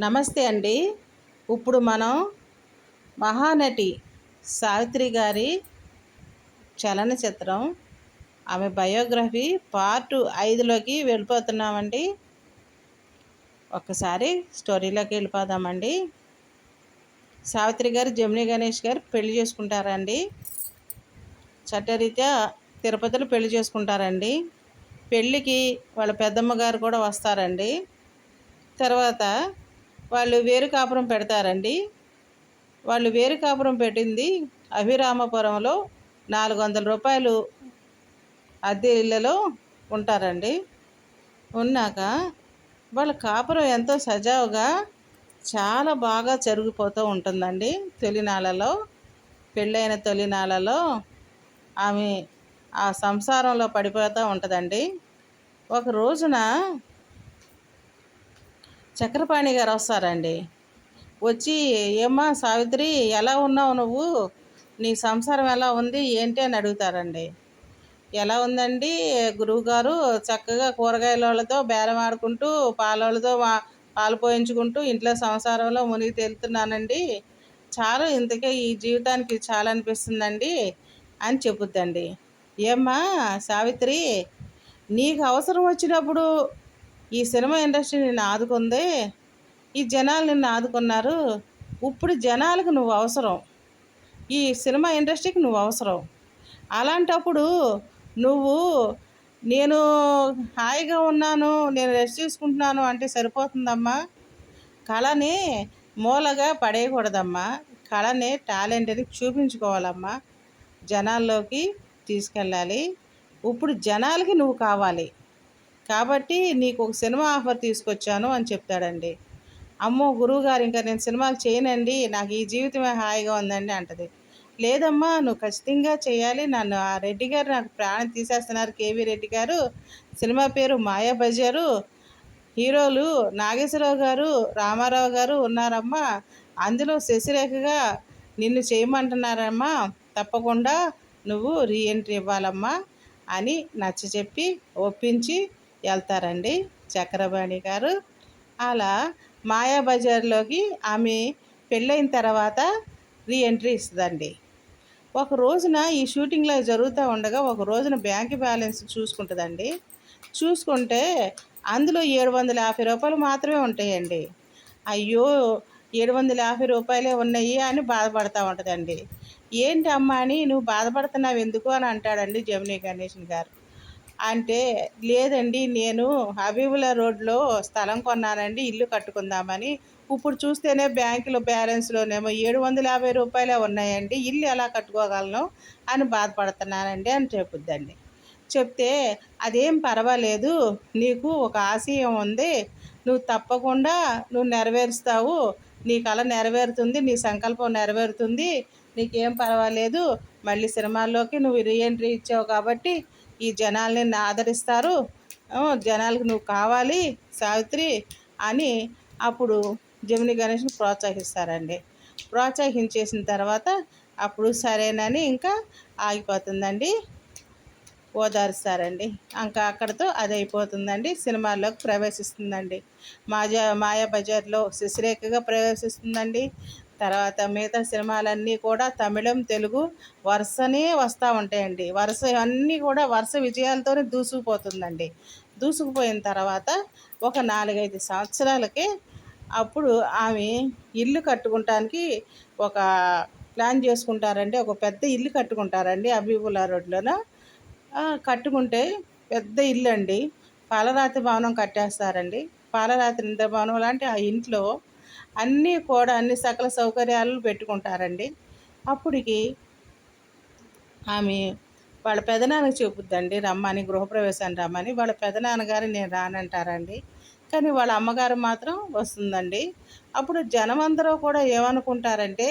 నమస్తే అండి. ఇప్పుడు మనం మహానటి సావిత్రి గారి చలనచిత్రం ఆమె బయోగ్రఫీ పార్ట్ ఐదులోకి వెళ్ళిపోతున్నామండి. ఒక్కసారి స్టోరీలోకి వెళ్ళిపోదామండి. సావిత్రి గారు జమిని గణేష్ గారు పెళ్ళి చేసుకుంటారండి. చట్టరీత్యా తిరుపతిలో పెళ్ళి చేసుకుంటారండి. పెళ్ళికి వాళ్ళ పెద్దమ్మ గారు కూడా వస్తారండి. తర్వాత వాళ్ళు వేరు కాపురం పెడతారండి. వాళ్ళు వేరు కాపురం పెట్టింది అభిరామపురంలో నాలుగు వందల రూపాయలు అద్దె ఇళ్ళలో ఉంటారండి. ఉన్నాక వాళ్ళ కాపురం ఎంతో సజావుగా చాలా బాగా జరిగిపోతూ ఉంటుందండి. తొలినాళ్ళలో పెళ్ళైన తొలినాళ్ళలో ఆమె ఆ సంసారంలో పడిపోతూ ఉంటుందండి. ఒక రోజున చక్రపాణి గారు వస్తారండి. వచ్చి ఏమ్మా సావిత్రి ఎలా ఉన్నావు నువ్వు? నీ సంసారం ఎలా ఉంది? ఏంటి? అని అడుగుతారండి. ఎలా ఉందండి గురువుగారు? చక్కగా కూరగాయల వాళ్ళతో బేరం ఆడుకుంటూ పాలతో పాలు పోయించుకుంటూ ఇంట్లో సంసారంలో మునిగి తేలుతున్నానండి. చాలా ఇంతకే ఈ జీవితానికి చాలా అనిపిస్తుందండి అని చెప్పుద్దండి. ఏమ్మా సావిత్రి నీకు అవసరం వచ్చినప్పుడు ఈ సినిమా ఇండస్ట్రీ నిన్ను ఆదుకుంది. ఈ జనాలు నిన్ను ఆదుకున్నారు. ఇప్పుడు జనాలకు నువ్వు అవసరం. ఈ సినిమా ఇండస్ట్రీకి నువ్వు అవసరం. అలాంటప్పుడు నువ్వు నేను హాయిగా ఉన్నాను నేను రెస్ట్ తీసుకుంటున్నాను అంటే సరిపోతుందమ్మా. కళని మూలగా పడేయకూడదమ్మా. కళని టాలెంట్ని చూపించుకోవాలమ్మా. జనాల్లోకి తీసుకెళ్ళాలి. ఇప్పుడు జనాలకి నువ్వు కావాలి. కాబట్టి నీకు ఒక సినిమా ఆఫర్ తీసుకొచ్చాను అని చెప్తాడండి. అమ్మో గురువుగారు ఇంకా నేను సినిమాలు చేయనండి నాకు ఈ జీవితమే హాయిగా ఉందండి అంటది. లేదమ్మా నువ్వు ఖచ్చితంగా చేయాలి. నన్ను ఆ రెడ్డి గారు నాకు ప్రాణం తీసేస్తున్నారు కేవీ రెడ్డి గారు. సినిమా పేరు మాయా బజారు. హీరోలు నాగేశ్వరరావు గారు రామారావు గారు ఉన్నారమ్మా. అందులో శశిరేఖగా నిన్ను చేయమంటున్నారమ్మా. తప్పకుండా నువ్వు రీఎంట్రీ ఇవ్వాలమ్మా అని నచ్చ చెప్పి ఒప్పించి వెళ్తారండి చక్రపాణి గారు. అలా మాయాబజార్లోకి ఆమె పెళ్ళైన తర్వాత రీఎంట్రీ ఇస్తుందండి. ఒక రోజున ఈ షూటింగ్లో జరుగుతూ ఉండగా ఒక రోజున బ్యాంక్ బ్యాలెన్స్ చూసుకుంటుందండి. చూసుకుంటే అందులో ఏడు వందల యాభై రూపాయలు మాత్రమే ఉంటాయండి. అయ్యో! ఏడు వందల యాభై రూపాయలే ఉన్నాయి అని బాధపడతా ఉంటుందండి. ఏంటి అమ్మా అని నువ్వు బాధపడుతున్నావు ఎందుకు? అని అంటాడండి జమినీ గణేషన్ గారు. అంటే లేదండి నేను హబీబుల రోడ్లో స్థలం కొన్నానండి ఇల్లు కట్టుకుందామని. ఇప్పుడు చూస్తేనే బ్యాంకులో బ్యాలెన్స్లోనేమో ఏడు వందల యాభై రూపాయలే ఉన్నాయండి. ఇల్లు ఎలా కట్టుకోగలను అని బాధపడుతున్నానండి అని చెప్పుద్దండి. చెప్తే అదేం పర్వాలేదు నీకు ఒక ఆశయం ఉంది. నువ్వు తప్పకుండా నువ్వు నెరవేరుస్తావు. నీ కళ నెరవేరుతుంది నీ సంకల్పం నెరవేరుతుంది. నీకేం పర్వాలేదు మళ్ళీ సినిమాల్లోకి నువ్వు రీఎంట్రీ ఇచ్చావు కాబట్టి ఈ జనాల్ని ఆదరిస్తారు. జనాలకు నువ్వు కావాలి సావిత్రి అని అప్పుడు జమిని గణేష్ని ప్రోత్సహిస్తారండి. ప్రోత్సహించేసిన తర్వాత అప్పుడు సరేనని ఇంకా ఆగిపోతుందండి. ఓదారుస్తారండి. ఇంకా అక్కడితో అది అయిపోతుందండి. సినిమాల్లోకి ప్రవేశిస్తుందండి. మాజా మాయా బజార్లో శశిరేఖగా ప్రవేశిస్తుందండి. తర్వాత మిగతా సినిమాలన్నీ కూడా తమిళం తెలుగు వరుసనే వస్తూ ఉంటాయండి. వరుస అన్నీ కూడా వరుస విజయాలతోనే దూసుకుపోతుందండి. దూసుకుపోయిన తర్వాత ఒక నాలుగైదు సంవత్సరాలకి అప్పుడు ఆమె ఇల్లు కట్టుకుంటానికి ఒక ప్లాన్ చేసుకుంటారండి. ఒక పెద్ద ఇల్లు కట్టుకుంటారండి అబీబుల్లా రోడ్లోన కట్టుకుంటే పెద్ద ఇల్లు అండి పాలరాతి భవనం కట్టేస్తారండి. పాలరాతి నిద్ర భవనం లాంటి ఆ ఇంట్లో అన్నీ కూడా అన్ని సకల సౌకర్యాలు పెట్టుకుంటారండి. అప్పటికి ఆమె వాళ్ళ పెదనాన్నకి చెబుద్దండి రమ్మని గృహప్రవేశాన్ని రమ్మని. వాళ్ళ పెదనాన్నగారు నేను రానంటారండి. కానీ వాళ్ళ అమ్మగారు మాత్రం వస్తుందండి. అప్పుడు జనం అందరూ కూడా ఏమనుకుంటారంటే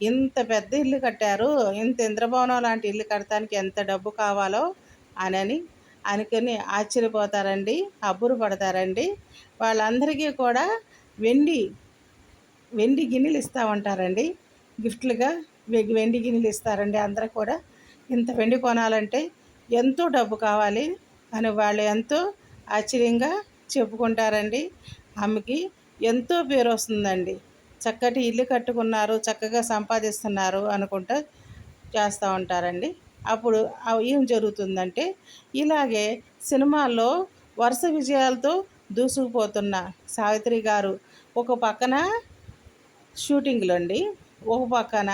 ఇంత పెద్ద ఇల్లు కట్టారు ఇంత ఇంద్రభవనం లాంటి ఇల్లు కట్టడానికి ఎంత డబ్బు కావాలో? అని అనుకుని ఆశ్చర్యపోతారండి అబ్బురు పడతారండి. వాళ్ళందరికీ కూడా వెండి వెండి గిన్నెలు ఇస్తూ ఉంటారండి గిఫ్ట్లుగా వెండి గిన్నెలు ఇస్తారండి అందరూ కూడా. ఇంత వెండి కొనాలంటే ఎంతో డబ్బు కావాలి అని వాళ్ళు ఎంతో ఆశ్చర్యంగా చెప్పుకుంటారండి. ఆమెకి ఎంతో పేరు వస్తుందండి. చక్కటి ఇల్లు కట్టుకున్నారు చక్కగా సంపాదిస్తున్నారు అనుకుంటా చేస్తూ ఉంటారండి. అప్పుడు ఏం జరుగుతుందంటే ఇలాగే సినిమాల్లో వరుస విజయాలతో దూసుకుపోతున్న సావిత్రి గారు ఒక పక్కన షూటింగ్లు అండి ఒక పక్కన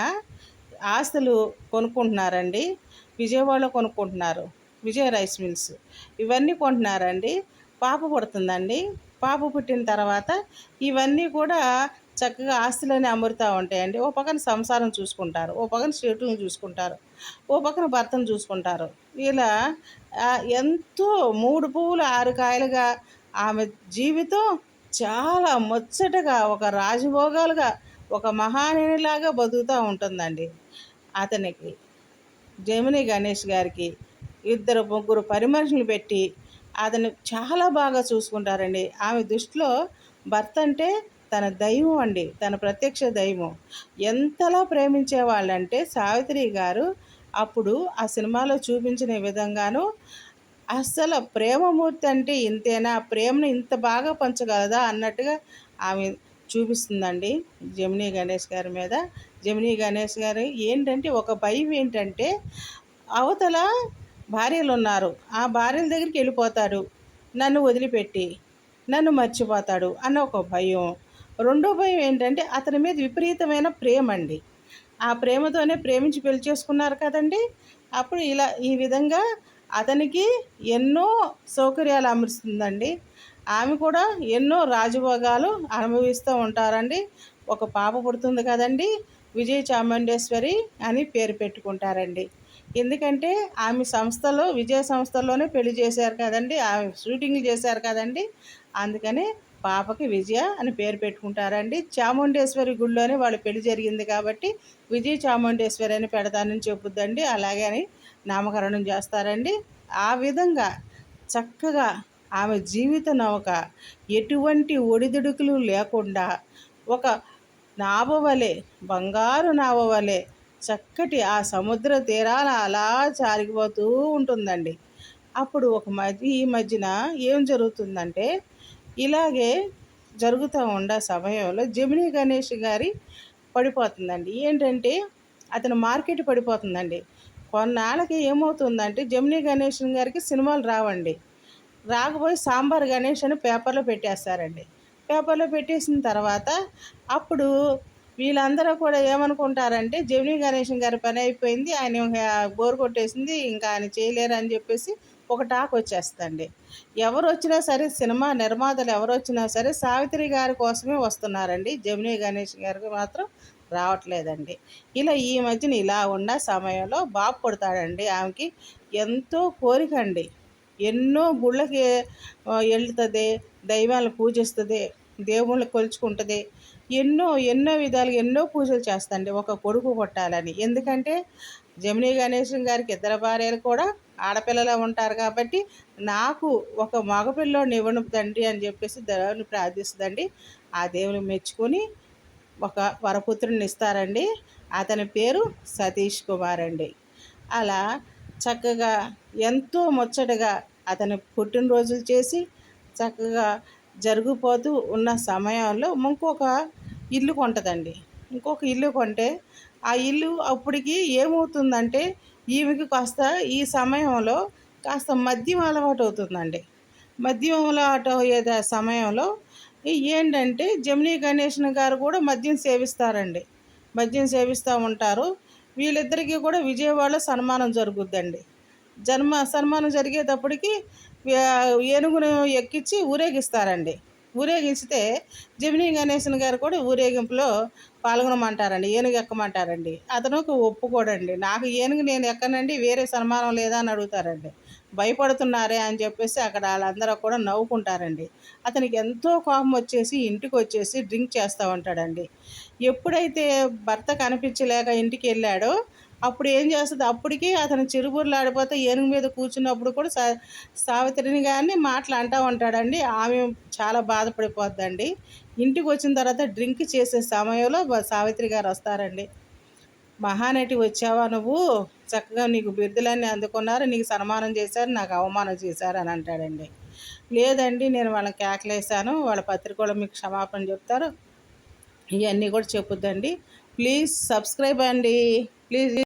ఆస్తులు కొనుక్కుంటున్నారండి. విజయవాడలో కొనుక్కుంటున్నారు. Vijaya rice mills. ఇవన్నీ కొంటున్నారండి. పాప పుడుతుందండి. పాప పుట్టిన తర్వాత ఇవన్నీ కూడా చక్కగా ఆస్తులన్నీ అమరుతూ ఉంటాయండి. ఓ పక్కన సంసారం చూసుకుంటారు. ఓ పక్కన షెడ్యూల్ని చూసుకుంటారు. ఓ పక్కన భర్తను చూసుకుంటారు. ఇలా ఎంతో మూడు పువ్వులు ఆరు కాయలుగా ఆమె జీవితం చాలా ముచ్చటగా ఒక రాజభోగాలుగా ఒక మహానీలాగా బతుకుతూ ఉంటుందండి అతనికి. జమిని గణేష్ గారికి ఇద్దరు ముగ్గురు పరిమర్శలు పెట్టి అతను చాలా బాగా చూసుకుంటారండి. ఆమె దృష్టిలో భర్త అంటే తన దైవం అండి తన ప్రత్యక్ష దైవం. ఎంతలా ప్రేమించే వాళ్ళంటే సావిత్రి గారు అప్పుడు ఆ సినిమాలో చూపించిన విధంగాను అస్సలు ప్రేమమూర్తి అంటే ఇంతేనా ప్రేమను ఇంత బాగా పంచగలదా అన్నట్టుగా ఆమె చూపిస్తుందండి జమినీ గణేష్ గారి మీద. జమినీ గణేష్ గారు ఏంటంటే ఒక భయం ఏంటంటే అవతల భార్యలు ఉన్నారు. ఆ భార్యల దగ్గరికి వెళ్ళిపోతాడు. నన్ను వదిలిపెట్టి నన్ను మర్చిపోతాడు అన్న ఒక భయం. రెండో భయం ఏంటంటే అతని మీద విపరీతమైన ప్రేమ అండి ఆ ప్రేమతోనే ప్రేమించి పెళ్ళి చేసుకున్నారు కదండి. అప్పుడు ఇలా ఈ విధంగా అతనికి ఎన్నో సౌకర్యాలు అమరుస్తుందండి. ఆమె కూడా ఎన్నో రాజభోగాలు అనుభవిస్తూ ఉంటారండి. ఒక పాప పుడుతుంది కదండి. విజయ చాముండేశ్వరి అని పేరు పెట్టుకుంటారండి. ఎందుకంటే ఆమె సంస్థలో విజయ సంస్థలోనే పెళ్ళి చేశారు కదండి. ఆమె షూటింగ్లు చేశారు కదండి. అందుకని పాపకి విజయ అని పేరు పెట్టుకుంటారండి. చాముండేశ్వరి గుడిలోనే వాళ్ళు పెళ్ళి జరిగింది కాబట్టి విజయ చాముండేశ్వరి అని పెడతానని చెప్పుద్దండి. అలాగే అని నామకరణం చేస్తారండి. ఆ విధంగా చక్కగా ఆమె జీవిత నౌక ఎటువంటి ఒడిదుడుకులు లేకుండా ఒక నావవలే బంగారు నావవలే చక్కటి ఆ సముద్ర తీరాల అలా జారిపోతూ ఉంటుందండి. అప్పుడు ఒక మధ్య ఈ మధ్యన ఏం జరుగుతుందంటే ఇలాగే జరుగుతూ ఉండే సమయంలో జమినీ గణేష్ గారి పడిపోతుందండి. ఏంటంటే అతను మార్కెట్ పడిపోతుందండి. కొన్నాళ్ళకి ఏమవుతుందంటే జమినీ గణేష్ గారికి సినిమాలు రావండి. రాకపోయి సాంబార్ గణేష్ అని పేపర్లో పెట్టేస్తారండి. పేపర్లో పెట్టేసిన తర్వాత అప్పుడు వీళ్ళందరూ కూడా ఏమనుకుంటారంటే జమిని గణేష్ గారి పని అయిపోయింది ఆయన బోర్ కొట్టేసింది ఇంకా ఆయన చేయలేరు అని చెప్పేసి ఒక టాక్ వచ్చేస్తండి ఎవరు వచ్చినా సరే సినిమా నిర్మాతలు ఎవరు వచ్చినా సరే సావిత్రి గారి కోసమే వస్తున్నారండి. జమిని గణేష్ గారికి మాత్రం రావట్లేదండి. ఇలా ఈ మధ్యన ఇలా ఉన్న సమయంలో బాబు కొడతాడండి ఆమెకి ఎంతో కోరిక అండి. ఎన్నో గుళ్ళకి వెళ్తుంది దైవాలను పూజిస్తుంది దేవుళ్ళని కొలుచుకుంటుంది. ఎన్నో ఎన్నో విధాలుగా ఎన్నో పూజలు చేస్తాండి ఒక కొడుకు కొట్టాలని. ఎందుకంటే జమినీ గణేశం గారికి ఇద్దరు భార్యలు కూడా ఆడపిల్లలు ఉంటారు కాబట్టి నాకు ఒక మగపిల్లోని ఇవ్వను తండ్రి అని చెప్పేసి దేవుని ప్రార్థిస్తుందండి. ఆ దేవుని మెచ్చుకొని ఒక వరపుత్రుని ఇస్తారండి. అతని పేరు సతీష్ కుమార్ అండి. అలా చక్కగా ఎంతో ముచ్చటగా అతని పుట్టినరోజులు చేసి చక్కగా జరిగిపోతూ ఉన్న సమయంలో ఇంకొక ఇల్లు కొంటుందండి. ఇంకొక ఇల్లు కొంటే ఆ ఇల్లు అప్పటికి ఏమవుతుందంటే ఈమెకి కాస్త ఈ సమయంలో కాస్త మద్యం అలవాటు అవుతుందండి. మద్యం అలవాటు అయ్యే సమయంలో ఏంటంటే జమినీ గణేషన్ గారు కూడా మద్యం సేవిస్తారండి. మద్యం సేవిస్తూ ఉంటారు. వీళ్ళిద్దరికీ కూడా విజయవాడలో సన్మానం జరుగుద్దండి. జన్మ సన్మానం జరిగేటప్పటికి ఏనుగును ఎక్కించి ఊరేగిస్తారండి. ఊరేగిస్తే జమినీ గణేశన్ గారు కూడా ఊరేగింపులో పాల్గొనమంటారండి ఏనుగు ఎక్కమంటారండి. అతను ఒప్పుకోడండి. నాకు ఏనుగు నేను ఎక్కనండి వేరే సన్మానం లేదా అని అడుగుతారండి. భయపడుతున్నారే అని చెప్పేసి అక్కడ వాళ్ళందరూ కూడా నవ్వుకుంటారండి. అతనికి ఎంతో కోపం వచ్చేసి ఇంటికి వచ్చేసి డ్రింక్ చేస్తూ ఉంటాడండి. ఎప్పుడైతే భర్త కనిపించలేక ఇంటికి వెళ్ళాడో అప్పుడు ఏం చేస్తుంది? అప్పటికి అతను చిరుబుర్లాడిపోతే ఏనుగు మీద కూర్చున్నప్పుడు కూడా సా సావిత్రిని కానీ మాటలు అంటూ ఉంటాడండి. ఆమె చాలా బాధపడిపోద్దండి. ఇంటికి వచ్చిన తర్వాత డ్రింక్ చేసే సమయంలో సావిత్రి గారు వస్తారండి. మహానటి వచ్చావా నువ్వు? చక్కగా నీకు బిరుదులన్నీ అందుకున్నారు నీకు సన్మానం చేశారు నాకు అవమానం చేశారు అని అంటాడండి. లేదండి నేను వాళ్ళకి కేకలేసాను వాళ్ళ పత్రిక కూడా మీకు క్షమాపణ చెప్తారు. ఇవన్నీ కూడా చెప్పుద్దండి. ప్లీజ్ సబ్స్క్రైబ్ అండి. ప్లీజ్